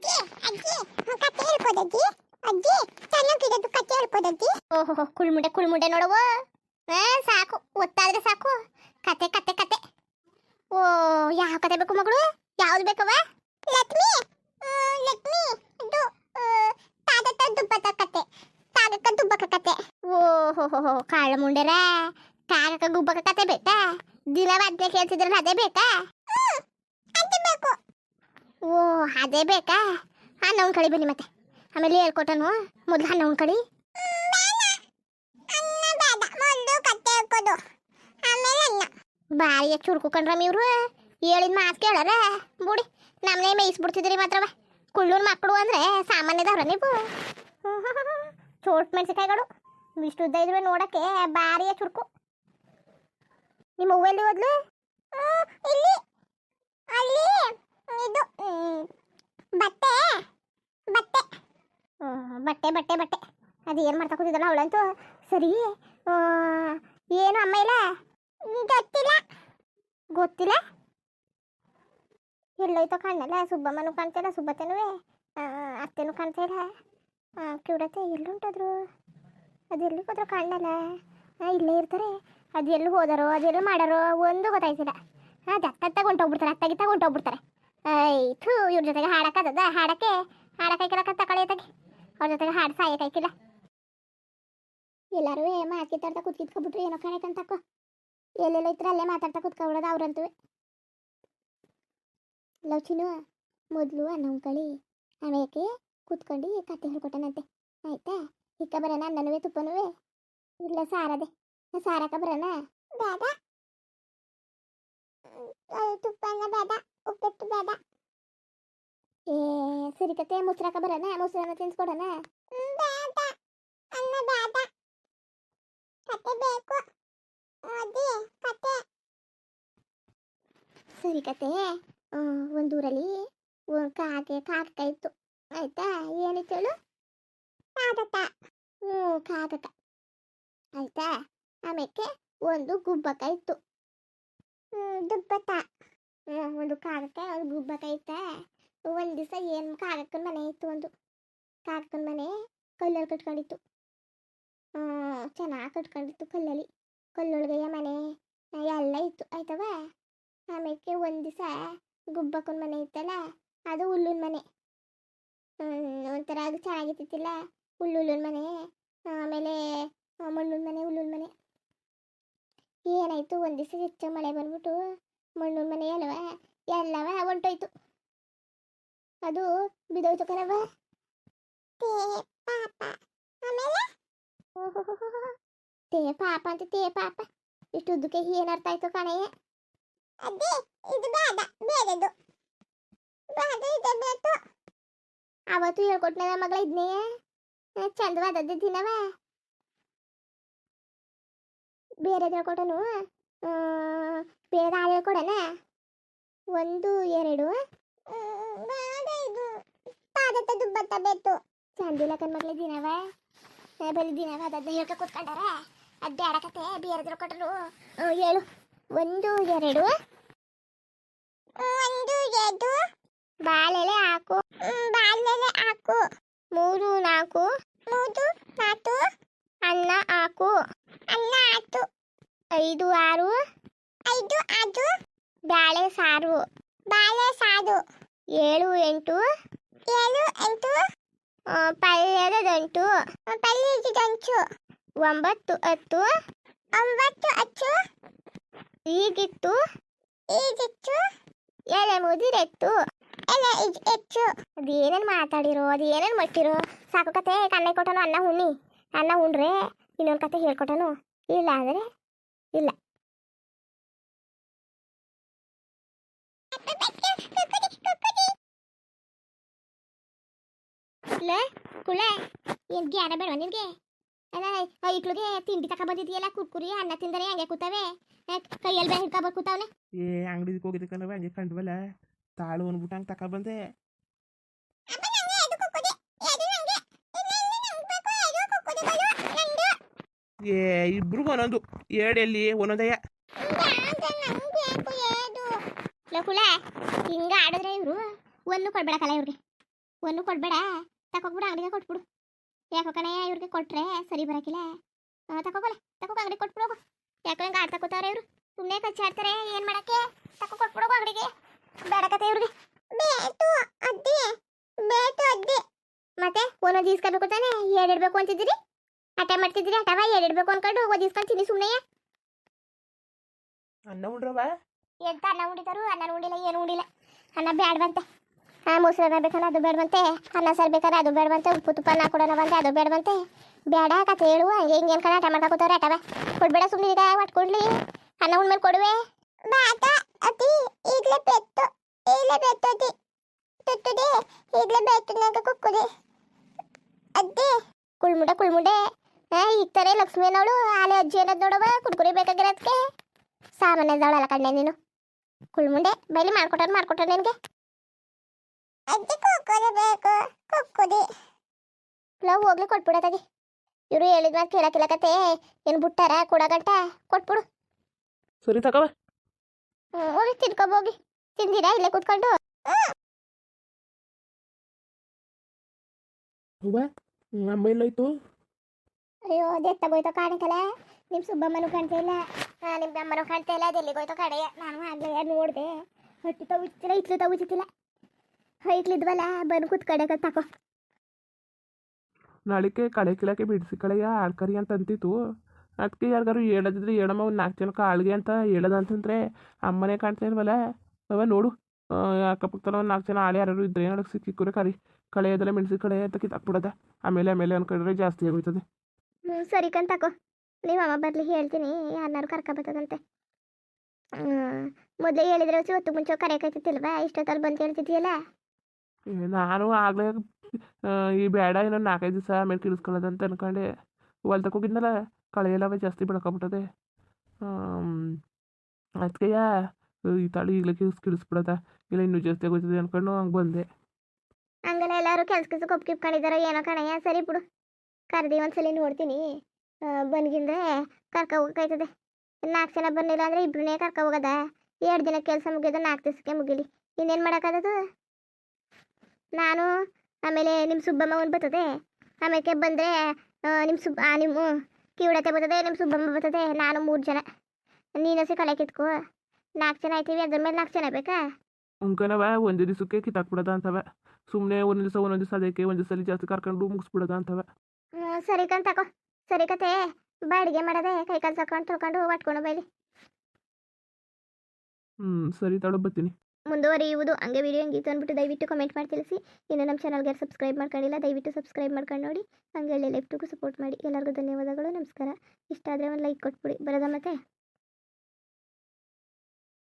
ಅಜ್ಜಿ ಅಜ್ಜಿ ಕತೆ ಹೇಳ್ಕೊದಜ್ಜಿ ಅಜ್ಜಿ? ಚೆನ್ನಾಗಿರೋದು ಕತೆ ಹೇಳ್ಕೊದಜ್ಜಿ ಓಹೋ ಕುಳ್ಮುಂಡೆ ಕುಳ್ಮುಂಡೆ ನೋಡವ ಸಾಕು ಒತ್ತಾದ್ರೆ ಸಾಕು. ಕತೆ ಕತೆ ಕತೆ. ಓ ಯಾವ ಕತೆ ಬೇಕು ಮಗಳು? ಯಾವ್ದು ಬೇಕವ ಲಕ್ಷ್ಮಿ ಲಕ್ಷ್ಮಿ ಇದು ತಾಗಕ್ಕ ದುಬ್ಬಕ್ಕ ಕತೆ. ತಾಗಕ್ಕ ದುಬ್ಬಕ ಕತೆ. ಓಹೋ ಕಾಳ ಮುಂಡೆರ ತಾಗಕ್ಕ ಗುಬ್ಬಕ್ಕ ಕತೆ ಬೇಕಾ? ದಿನ ಅದೇ ಕೇಳ್ತಿದ್ರಲ್ಲ ಅದೇ ಬೇಕು? ಓ, ಅದೇ ಬೇಕಾ? ಅನ್ನ ಕಳಿ ಬನ್ನಿ ಮತ್ತೆ. ಆಮೇಲೆ ಹೇಳ್ಕೊಟ್ಟನು ಮೊದಲು ಅನ್ನ ಒಂದು ಕಡಿ ಬಾಯಿಗೆ ಚುರುಕು ಕಂಡ್ರಮ್ಮ ಇವ್ರು. ಹೇಳಿದ ಮಾತು ಕೇಳಾರ? ಬುಡಿ ನಮ್ಮನೆ ಮೇಯಿಸ್ಬಿಡ್ತಿದ್ರಿ ಮಾತ್ರವ. ಕುಳ್ಳೂರ್ ಮಕ್ಕಳು ಅಂದ್ರೆ ಸಾಮಾನ್ಯದವ್ರ ನೀವು. ಚೋಟ್ ಮೆಣಸಿಕಾಯಿಗಳು ಇಷ್ಟು ಉದ್ದ ಇದ್ರೆ ನೋಡಕ್ಕೆ ಬಾರಿಯ ಚುರುಕು. ನಿಮ್ಮ ಹೂವಲ್ಲಿ ಹೋದ್ಲು? ಇಲ್ಲಿ. ಅಲ್ಲಿ. ಇದು ಬಟ್ಟೆ. ಬಟ್ಟೆ. ಬಟ್ಟೆ ಬಟ್ಟೆ ಬಟ್ಟೆ. ಅದು ಏನು ಮಾಡ್ತಾ ಕೂತಿದ್ದಲ್ಲ ಅವಳಂತೂ. ಸರಿ ಏನು ಅಮ್ಮ ಇಲ್ಲ? ಗೊತ್ತಿಲ್ಲ. ಗೊತ್ತಿಲ್ಲ? ಎಲ್ಲೋಯ್ತೋ ಕಾಣಲ್ಲ ಸುಬ್ಬಮ್ಮನೂ ಕಾಣ್ತಿಲ್ಲ ಸುಬ್ಬತ್ತನೂ ಅತ್ತೆನೂ ಕಾಣ್ತಾ ಇಲ್ಲ. ಕಿವಡತ್ತೆ, ಎಲ್ಲುಂಟದ್ರು? ಅದು ಎಲ್ಲಿ ಹೋದ್ರು ಕಾಣಲ್ಲ ಇಲ್ಲೇ ಇರ್ತಾರೆ. ಅದು ಎಲ್ಲಿ ಹೋದಾರೋ ಅದೆಲ್ಲ ಮಾಡಾರೋ, ಒಂದು ಗೊತ್ತಾಯ್ತಿಲ್ಲ. ಅದು ಅತ್ತ ತಗೊಂಡೋಗ್ಬಿಡ್ತಾರೆ ಅತ್ತಾಗಿ ತಗೊಂಡೋಗ್ಬಿಡ್ತಾರೆ ಐಥು ಇವ್ರ ಜೊತೆಗೆ ಹಾಡಕ್ಕದ ಹಾಡಕ್ಕೆ ಹಾಡಕ್ಕಾಯ್ಕಿಲ್ಲ ತಗೊಳ್ಳಿ ಅತ್ತಾಗಿ ಅವ್ರ ಜೊತೆಗೆ ಹಾಡು ಸಾಯಕ್ಕಾಯ್ಕಿಲ್ಲ ಎಲ್ಲರೂ ಮಾತಾಡ್ತಾ ಕುತ್ಕಿತ್ಕೊಬಿಟ್ರಿ ಏನೋ ಕಾಣಕಂತಕ್ಕೋ ಎಲ್ಲೆಲ್ಲ ಇತ್ರ ಅಲ್ಲೇ ಮಾತಾಡ್ತಾ ಕುತ್ಕೊಬಿಡೋದು ಅವ್ರಂತೂ. ಲವ್ ಚಿನ್ನು, ಮೊದಲು ಅನ್ನಂಕಳಿ ಆಮೇಲೆ ಕುತ್ಕೊಂಡು ಕತೆ ಹೇಳ್ಕೊಟ್ಟನಂತೆ. ಆಯ್ತಾ? ಇಕ್ಕ ಬರೋಣ ಅನ್ನನವೇ ತುಪ್ಪನುವೇ? ಇಲ್ಲ ಸಾರದೆ. ಸಾರಕ ಬರೋಣ ಬೇಡ. ತುಪ್ಪನ ಬೇಡ. ಉಪ್ಪಿಟ್ಟು ಬೇಡ ಏ ಸರಿ ಕತೆ ಮುಸ್ರಾಕ ಬರೋಣ ಮೊಸರನ್ನ ತಿನ್ಸ್ಕೊಡೋಣ ಬೇಡ. ಅನ್ನ ಬೇಡ. ಕತೆ ಬೇಕು. ಓದಿ ಕತೆ. ಸರಿ ಕತೆ ಒಂದೂರಲ್ಲಿ ಒಂದ್ ಕಾಗೆ ಕಾಕಕ ಇತ್ತು. ಆಯ್ತಾ? ಏನಿತ್ತು ಹೇಳು? ಕಾಗಕ ಹ್ಞೂ ಕಾಕಕ ಆಯ್ತಾ? ಆಮೇಲೆ ಒಂದು ಗುಬ್ಬಕ ಇತ್ತು. ಹ್ಮ್, ದುಬ್ಬಕ್ಕ. ಹ್ಮ್, ಒಂದು ಕಾಗಕ್ಕ ಒಂದು ಗುಬ್ಬಕ್ಕ ಇತ್ತ ಒಂದ್ ದಿವಸ ಏನು ಕಾಗಕ್ಕನ ಮನೆ ಇತ್ತು ಒಂದು. ಕಾಗಕ್ಕನ ಮನೆ ಕಲ್ಲಲ್ಲಿ ಕಟ್ಕೊಂಡಿತ್ತು. ಚೆನ್ನಾಗಿ ಕಟ್ಕೊಂಡಿತ್ತು ಕಲ್ಲಲ್ಲಿ. ಕಲ್ಲೊಳಗೆಯ ಮನೆ ಎಲ್ಲ ಇತ್ತು. ಆಯ್ತವ? ಆಮೇಲೆ ಒಂದು ದಿವಸ ಗುಬ್ಬಕ್ಕನ ಮನೆ ಇತ್ತಲ್ಲ, ಅದು ಹುಲ್ಲುನ ಮನೆ. ಒಂಥರ ಅದು ಚೆನ್ನಾಗಿತ್ತಿಲ್ಲ ಹುಲ್ಲು ಹುಲ್ಲಿನ ಮನೆ, ಆಮೇಲೆ ಮಣ್ಣುನ ಮನೆ, ಹುಲ್ಲುನ ಮನೆ. ಏನಾಯ್ತು? ಒಂದು ದಿವಸ ಹೆಚ್ಚು ಮಳೆ ಬಂದ್ಬಿಟ್ಟು ಮಣ್ಣಿನ ಮನೆ ಅಲ್ವ ಎಲ್ಲವ? ಹೊಂಟೋಯ್ತು ಅದು ಬಿದೋಯ್ತು ಕಣವ ತೇ ಪಾಪ. ಅಂತ ತೇ ಪಾಪ. ಇಷ್ಟು ಉದ್ದಕ್ಕೆ ಏನರ್ಥ ಆಯ್ತು ಕಣಯ್ಯ ಅದೇ ಇದು ಬೇಡ ಬೇರೆದು ಬೇಡ ಇದೆ ಬೇಕು ಅವತ್ತು ಹೇಳ್ಕೊಟ್ನಲ್ಲ ಮಗಳ ಇದ್ನೇ. ಚಂದವಾದದ್ದು ದಿನವ ಬೇರೆ ಹೇಳ್ಕೊಟ್ಟನು. ಹಾಳು ಹೇಳ್ಕೊಡನ ಒಂದು, ಎರಡು ಬೇಡ ಇದು ಪಾದತ್ತ ದುಬ್ಬತ್ತ ಬೇಕು ಚಂದಿಲ್ಲ ಕಣ್ ಮಗಳ ದಿನವ? ಬರೀ ದಿನವ? ಅದನ್ನ ಹೇಳ್ಕ ಕೂತ್ಕೊಂಡಾರ? ಅದು ಬೇಡಕತೆ ಬೇರೆ ಕೊಟ್ಟರು ಹೇಳು. ಒಂದು, ಎರಡು. ಒಂದು, ಎರಡು. ಬಾಳೆಲೆ ಹಾಕು. ಬಾಳೆಲೆ ಹಾಕು. ಮೂರು, ನಾಲ್ಕು. ಮೂರು, ನಾಲ್ಕು. ಅನ್ನ ಹಾಕು. ಅನ್ನ ಹಾಕು. ಐದು, ಆರು. ಐದು ಅದು ಬಾಳೆ ಸಾರು. ಬಾಳೆ ಸಾರು. ಏಳು ಎಂಟು. ಏಳು ಎಂಟು. ಆ, ಪಲ್ಯದ ದಂಟು ಪಲ್ಯದ ದಂಚು ಒಂಬತ್ತು ಹತ್ತು. ಒಂಬತ್ತು ಹತ್ತು. ಈಗಿತ್ತು. ಈಗಿತ್ತು. ಎಲೆ ಮುದಿರೆತ್ತು. ಎಲೆ ಇದ್- ಹೆಚ್ಚು. ಅದೇನೇನು ಮಾತಾಡಿರೋ ಅದೇನೇನು ಮಟ್ಟಿರೋ ಸಾಕು ಕತೆ ಕಣ್ಣೆ ಕೊಟ್ಟನು ಅನ್ನ ಹುಣ್ಣಿ ಅನ್ನ ಉಂಡ್ರೆ ಇನ್ನೊಂದು ಕತೆ ಹೇಳ್ಕೊಟ್ಟನು. ಇಲ್ಲ ಅಂದರೆ ಇಲ್ಲ. ಲೇ ಕುಳೆ ಏನ್ ಗ್ಯಾರ ಬೇಡ ನಿನಗೆ? ಅಲ್ಲ ಐಕ್ಳಿಗೆ ತಿಂಡಿ ತಕ ಬಂದಿದೆಯಲ್ಲ, ಕುರ್ಕುರಿ, ಅನ್ನ ತಿಂದರೆ ಹಂಗೆ ಕೂತವೆ? ಕೈಯಲ್ಲಿ ಬೇರೆ ಹಿಡ್ಕೊಬ ಕೂತಾವನೆ. ಏ, ಅಂಗಡಿಗೆ ಹೋಗಿದ್ದೆ ಕಣವ ಹಂಗೆ ತಾಳು ಅಂದ್ಬಿಟ್ಟು ತಕ ಬಂದೆ. ಏ ಇಬ್ರಿಗೂ ಒಂದೊಂದು ಎರಡೆಲ್ಲಿ ಒಂದೊಂದಯ್ಯ. ಲಕುಳ ಹಿಂಗ ಆಡಿದ್ರೆ ಇವರು ಒಂದು ಕೊಡ್ಬೇಡಕಲ್ಲ ಇವ್ರಿಗೆ. ಒಂದು ಕೊಡ್ಬೇಡ ತಕೊಬಿಡು ಅಂಗಡಿಗೆ ಕೊಟ್ಬಿಡು. ಯಾಕೋ ಕಣೆ ಇವ್ರಿಗೆ ಕೊಟ್ರೆ ಸರಿ ಬರಕಿಲ್ಲ. ತಕೋಬಲೆ ತಕೋ ಅಂಗಡಿ ಕೊಟ್ಬಿಡೋಗು. ಯಾಕೋ ಹಿಂಗೆ ಆಡ್ ತಕೋತಾರೆ ಇವರು. ಸುಮ್ಮನೆ ಕಚ್ಚಾಡ್ತಾರೆ ಏನು ಮಾಡಕ್ಕೆ? ತಕೋ ಕೊಟ್ಬಿಡೋಗು ಅಂಗಡಿಗೆ. ಬೇಡ ಕತೆ ಇವ್ರಿಗೆ. ಬೇಟು ಅದ್ದಿ ಬೇಟು ಅದ್ದಿ. ಮತ್ತೆ ಒಂದೊಂದು ಇಸ್ಕೋಬೇಕು ತಾನೆ? ಏಡಿಡ್ಬೇಕು ಅಂತಿದ್ದೀರಿ? ಹಠ ಮಾಡ್ತಿದ್ದೀರಿ ಹಠವ ಇರ್ಬೇಕು ಅನ್ಕೊಂಡು ಓದಿ ಇಸ್ಕೊಂತೀನಿ ಸುಮ್ಮನೆ ಅನ್ನ ಉಂಡ್ರವ? ಎಂತ ಅನ್ನ ಉಂಡಿತಾರು? ಅನ್ನ ಉಂಡಿಲ್ಲ ಏನು ಉಂಡಿಲ್ಲ. ಅನ್ನ ಬೇಡವಂತೆ ಹಾ ಮೊಸರನ್ನ ಬೇಕಲ್ಲ ಅದು ಬೇಡವಂತೆ ಅನ್ನ ಸಾರು ಬೇಕಾದ್ರೆ ಅದು ಬೇಡವಂತೆ ಉಪ್ಪು ತುಪ್ಪ ನಾ ಕೊಡೋಣ ಬಂತೆ ಅದು ಬೇಡವಂತೆ ಬೇಡ ಕತೆ ಹೇಳು. ಹಂಗೆ ಹಿಂಗೆ ಅನ್ಕೊಂಡು ಆಟ ಮಾಡ್ಕೋತಾರೆ ಆಟವ. ಕೊಡ್ಬೇಡ ಸುಮ್ಮನೆ ಈಗ ಒಟ್ಕೊಡ್ಲಿ ಅನ್ನ ಉಣ್ಮೇಲೆ ಕೊಡುವೆ. ಬಾಟ ಅತಿ ಈಗಲೇ ಬೆತ್ತು. ಈಗಲೇ ಬೆತ್ತದಿ ತುತ್ತುದಿ ಈಗಲೇ ಬೆತ್ತನಾಗ ಕುಕ್ಕುದಿ. ಅದ್ದಿ. ಕುಳ್ಮುಂಡೆ ಕುಳ್ಮುಂಡೆ. ಹಾ ಈಗ ತಾನೇ ಲಕ್ಷ್ಮಿ ಅನ್ನೋಳು ಆಲೆ ಅಜ್ಜಿ ಅನ್ನೋದು ನೋಡವ ಕುಡ್ಕುರಿ ಬೇಕಾಗಿರೋದಕ್ಕೆ ಸಾಮಾನ್ಯದವಳಲ್ಲ ಕಣ್ಣೆ ನೀನು. ಕುಳ್ಮುಂಡೆ ಬೈಲಿ ಮಾಡ್ಕೊಟ್ಟಾರ ಮಾಡ್ಕೊಟ್ಟಾರ ನಿನಗೆ. ಅಜ್ಜಿ ಕುಕ್ಕುದಿ ಬೇಕು ಕುಕ್ಕುದಿ. ಲವ್ ಹೋಗ್ಲಿ ಕೊಟ್ಬಿಡೋದಾಗಿ ಇವರು ಹೇಳಿದ ಮಾತು ಕೇಳಕ್ಕಿಲ್ಲ ಕತೆ. ಏನು ಬಿಟ್ಟಾರ ಕೊಡಗಂಟ ಕೊಟ್ಬಿಡು. ಸರಿ ತಗವ ಹ್ಞೂ ಹೋಗಿ ತಿನ್ಕೊಬೋಗಿ ತಿಂದಿರಾ ಇಲ್ಲೇ ಕೂತ್ಕೊಂಡು? ಅಮ್ಮ ಎಲ್ಲೋಯ್ತು ಅಯ್ಯೋ ಅದೆತ್ತ ಹೋಯ್ತೋ ಕಾಣಕಲ್ಲ ನಿಮ್ಮ ಸುಬ್ಬಮ್ಮನೂ ಕಾಣ್ತಾ ಇಲ್ಲ. ನಿಮ್ಮ ಅಮ್ಮನೂ ಕಾಣ್ತಾ ಇಲ್ಲ. ಅದೆಲ್ಲಿಗೆ ಹೋಯ್ತೋ ಕಡೆಯ ನಾನು ಆಗ್ಲೇ ನೋಡಿದೆ. ಹೊಟ್ಟೆ ತವಿತಿಲ್ಲ ಇತ್ಲು ತವಿತಿಲ್ಲ ಇತ್ಲಿದ್ವಲ್ಲ ಬಂದು ಕೂತ್ಕಡೆಗ ತಕೋ. ನಾಳಿಕೆ ಕಳೆ ಕಿಳಕ್ಕೆ ಬಿಡಿಸಿ ಕಳೆಯ ಆಳ್ಕರಿ ಅಂತ ಅಂತಿತ್ತು. ಅದಕ್ಕೆ ಯಾರಿಗಾರು ಹೇಳದಿದ್ರೆ ಹೇಳಮ್ಮ ಒಂದು ನಾಲ್ಕು ಜನಕ್ಕೆ ಆಳ್ಗೆ ಅಂತ ಹೇಳದ ಅಂತಂದ್ರೆ ಅಮ್ಮನೇ ಕಾಣ್ತಾ ಇಲ್ವಲ್ಲ? ಅವ ನೋಡು. ಅಕ್ಕಪಕ್ಕದಲ್ಲಿ ಒಂದು ನಾಲ್ಕು ಜನ ಆಳೆ ಯಾರು ಇದ್ರೆ ಸಿಕ್ಕಿ ಸಿಕ್ಕಿಕ್ಕೂರೆ ಕರಿ. ಕಳೆ ಅದೆಲ್ಲ ಮೆಣಸಿ ಕಳೆ ಅಂತ ಕಿತ್ತಾಕ್ಬಿಡದ. ಆಮೇಲೆ ಆಮೇಲೆ ಅನ್ಕೊಂಡ್ರೆ ಜಾಸ್ತಿ ಆಗೋಯ್ತದೆ. ಸರಿ ಕಣ್ ನೀವು ಅಮ್ಮ ಬರ್ಲಿ ಹೇಳ್ತೀನಿ. ಯಾರನ್ನಾರು ಕರ್ಕೊಬತ್ತದಂತೆ ಮೊದಲೇ ಹೇಳಿದ್ರೆ ಹೊತ್ತು ಮುಂಚೆ ಕರೆಯಕೈತಿಲ್ವಾ ಇಷ್ಟೊತ್ತಲ್ಲಿ ಬಂದು ಹೇಳ್ತಿದ್ಯಲ್ಲ ಏ, ನಾನು ಆಗಲೇ ಈ ಬೇಡ ಇನ್ನೊಂದು ನಾಲ್ಕೈದು ದಿವಸ ಆಮೇಲೆ ಕಿಳಿಸ್ಕೊಳ್ಳೋದು ಅಂತ ಅನ್ಕೊಂಡೆ. ಹೊಲ್ದಕ್ಕೆ ಹೋಗಿದ್ನಲ್ಲ ಕಳೆ ಎಲ್ಲವೇ ಜಾಸ್ತಿ ಬೆಳ್ಕೊಬಿಟ್ಟದೆ. ಅದಕ್ಕೆಯ ಈ ತಾಳಿ ಈಗಲೇ ಕಿಳಿಸ್ ಕಿಳಿಸ್ಬಿಡದ ಇಲ್ಲ ಇನ್ನೂ ಜಾಸ್ತಿ ಆಗೋಯ್ತದೆ ಅನ್ಕೊಂಡು ಹಂಗೆ ಬಂದೆ. ಹಂಗೆಲ್ಲ ಎಲ್ಲರೂ ಕೆಲ್ಸ ಕಿಪ್ ಒಪ್ಕಿಪ್ಕೊಂಡಿದಾರೋ ಏನೋ ಕಣಯ್ಯ? ಸರಿ ಬಿಡು. ಕರ್ದಿ ಒಂದ್ಸಲಿ ನೋಡ್ತೀನಿ. ಬಂದ್ಗಿಂದ್ರೆ ಕರ್ಕ ಹೋಗಕ್ಕಾಯ್ತದೆ. ನಾಲ್ಕು ಜನ ಬಂದಿಲ್ಲ ಅಂದರೆ ಇಬ್ರನ್ನೇ ಕರ್ಕ ಹೋಗೋದ. ಎರಡು ದಿನ ಕೆಲಸ ಮುಗಿಯೋದು ನಾಲ್ಕು ದಿವಸಕ್ಕೆ ಮುಗಿಲಿ. ಇನ್ನೇನು ಮಾಡೋಕ್ಕಾಗದು? ನಾನು ಆಮೇಲೆ ನಿಮ್ಮ ಸುಬ್ಬಮ್ಮ ಒಂದು ಬರ್ತದೆ. ಆಮೇಲೆ ಬಂದರೆ ನಿಮ್ಮ ಸುಬ್ ಆ, ನಿಮ್ಮ ಕಿವಿಡತೆ ಬರ್ತದೆ ನಿಮ್ಮ ಸುಬ್ಬಮ್ಮ ಬರ್ತದೆ. ನಾನು ಮೂರು ಜನ. ನೀನಸಿ ಕಳೆ ಕಿತ್ಕೋ. ನಾಲ್ಕು ಜನ ಆಯ್ತೀವಿ ಅದ್ರ ಮೇಲೆ ನಾಲ್ಕು ಜನ ಬೇಕಾ? ಅಂಕನವ ಒಂದು ದಿವಸಕ್ಕೆ ಕಿತ್ತಾಕ್ಬಿಡದ ಅಂತವ. ಸುಮ್ಮನೆ ಒಂದೊಂದು ದಿವಸ ಒಂದೊಂದು ದಿವಸ ಅದಕ್ಕೆ ಒಂದು ಸಲ ಜಾಸ್ತಿ ಕರ್ಕೊಂಡು ಮುಗಿಸ್ಬಿಡದ ಅಂತವ. ಸರಿ ಕಣ್ ಸರಿ ಕತೆ ಬಾಡಿಗೆ ಮಾಡದೆ ಕೈ ಕಾಲು ತಕೊಂಡು ತೊಳ್ಕೊಂಡು ಒಟ್ಕೊಂಡು ಬೈಲಿ. ಹ್ಮ್ ಸರಿ ತಡೋ ಬರ್ತೀನಿ. ಮುಂದುವರಿಯುವುದು ಹಂಗೆ ವಿಡಿಯೋ ಹೆಂಗಿತ್ತು ಅಂದ್ಬಿಟ್ಟು ದಯವಿಟ್ಟು ಕಮೆಂಟ್ ಮಾಡಿ ತಿಳಿಸಿ. ಇನ್ನು ನಮ್ಮ ಚಾನಲ್ಗೆ ಸಬ್ಸ್ಕ್ರೈಬ್ ಮಾಡ್ಕೊಂಡಿಲ್ಲ ದಯವಿಟ್ಟು ಸಬ್ಸ್ಕ್ರೈಬ್ ಮಾಡ್ಕೊಂಡು ನೋಡಿ. ಹಂಗೆ ಲೈಫ್ಟಿಗೂ ಸಪೋರ್ಟ್ ಮಾಡಿ. ಎಲ್ಲರಿಗೂ ಧನ್ಯವಾದಗಳು ನಮಸ್ಕಾರ. ಇಷ್ಟ ಆದರೆ ಒಂದು ಲೈಕ್ ಕೊಟ್ಬಿಡಿ. ಬರೋದ ಮತ್ತೆ?